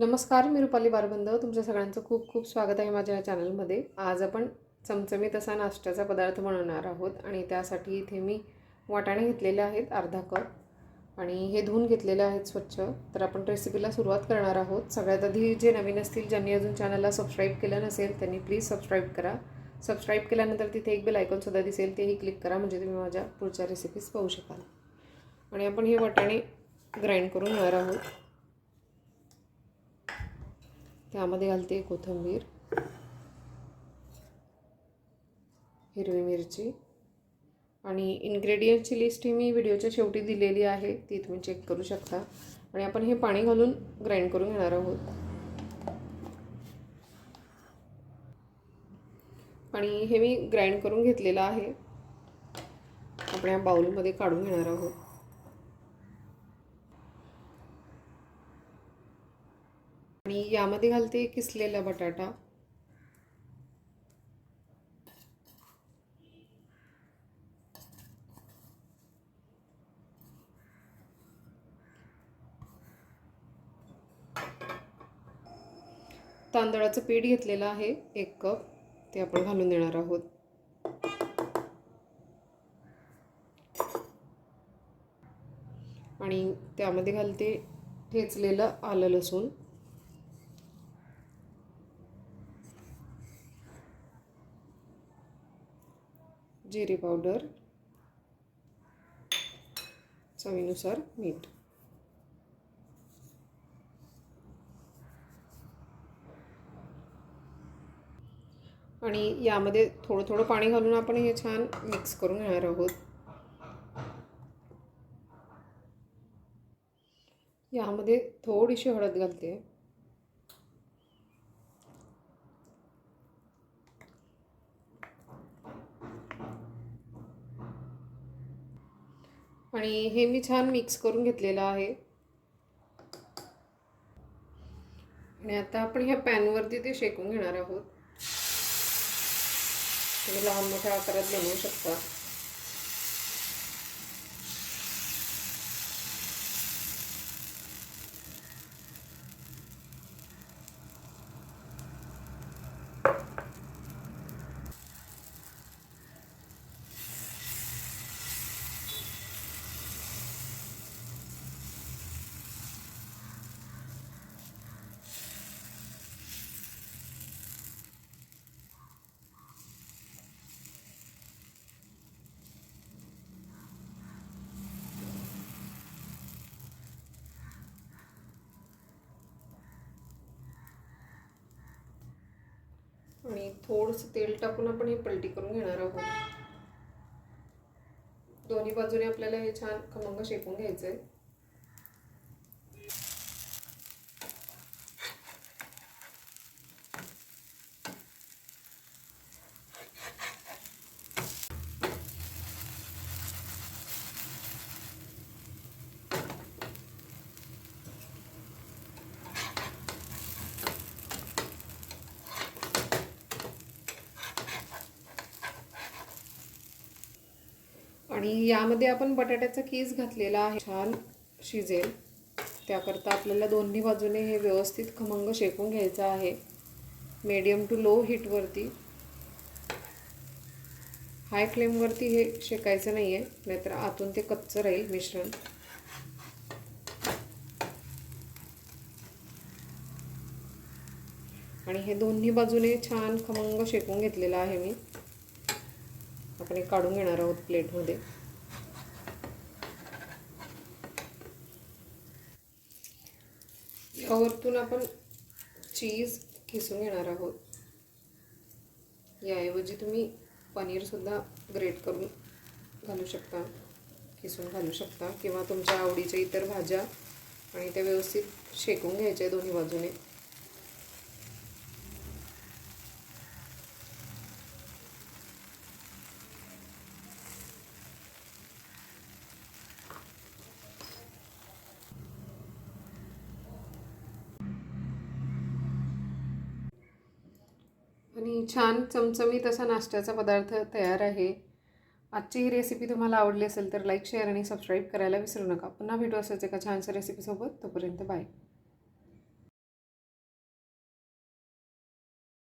नमस्कार मी रुपाली बारबंद. तुमच्या सगळ्यांचं खूप खूप स्वागत आहे माझ्या या चॅनलमध्ये. आज आपण चमचमीत असा नाश्त्याचा पदार्थ बनवणार आहोत आणि त्यासाठी इथे मी वाटाणे घेतलेले आहेत अर्धा कप. आणि हे धुवून घेतलेले आहेत स्वच्छ. तर आपण रेसिपीला सुरुवात करणार आहोत. सगळ्यात आधी जे नवीन असतील ज्यांनी अजून चॅनलला सबस्क्राईब केलं नसेल त्यांनी प्लीज सबस्क्राईब करा. सबस्क्राईब केल्यानंतर तिथे एक बेल आयकॉनसुद्धा दिसेल तेही क्लिक करा म्हणजे तुम्ही माझ्या पुढच्या रेसिपीज पाहू शकाल. आणि आपण हे वाटाणे ग्राइंड करून घेणार आहोत. त्यामध्ये घालते कोथिंबीर हिरवी मिरची आणि इन्ग्रेडियंटची लिस्ट ही मी व्हिडिओच्या शेवटी दिलेली आहे ती तुम्ही चेक करू शकता. आणि आपण हे पाणी घालून ग्राइंड करून घेणार आहोत. आणि हे मी ग्राइंड करून घेतलेलं आहे. आपण या बाउलमध्ये काढून घेणार आहोत. आणि यामध्ये घालते किसलेला बटाटा. तांदळाचं पीठ घेतलेलं आहे एक कप. ते आपण घालून देणार आहोत. आणि त्यामध्ये घालते ठेचलेलं आलं लसूण. जिरे पावडर चवीनुसार मीठ. आणि यामध्ये थोडं थोडं पाणी घालून आपण हे छान मिक्स करून घेणार आहोत. यामध्ये थोडीशी हळद घालते. आणि हे मी छान मिक्स करून घेतलेलं आहे. आणि आता आपण ह्या पॅनवरती ते शेकून घेणार आहोत. तुम्ही लहान मोठ्या आकारात बनवू शकता. आणि थोडंसं तेल टाकून आपण हे पलटी करून घेणार आहोत. दोन्ही बाजूने आपल्याला हे छान खमंग शेकून घ्यायचं आहे आणि यामध्ये आपण बटाट्याचा कीस घातलेला आहे. छान शिजेल. त्याकरता आपल्याला दोन्ही बाजूने हे व्यवस्थित खमंग शेकून घ्यायचं आहे. मीडियम टू लो हीटवरती हाय फ्लेमवरती हे शेकायचं नाही आहे नाहीतर आतून ते कच्चं राहील मिश्रण. आणि हे दोन्ही बाजूने छान खमंग शेकून घेतलेलं आहे मी. आपण काढून घेणार आहोत प्लेटमध्ये. यावरतून आपण चीज किसून घेणार आहोत. याऐवजी तुम्ही पनीरसुद्धा ग्रेट करून घालू शकता किसून घालू शकता किंवा तुमच्या आवडीच्या इतर भाज्या आणि त्या व्यवस्थित शेकून घ्यायच्या दोन्ही बाजूने. आणि छान चमचमीत असा नाश्त्याचा पदार्थ तयार आहे. आजची ही रेसिपी तुम्हाला आवडली असेल तर लाईक शेअर आणि सबस्क्राईब करायला विसरू नका. पुन्हा भेटू असायचं एका छानशा रेसिपीसोबत तोपर्यंत बाय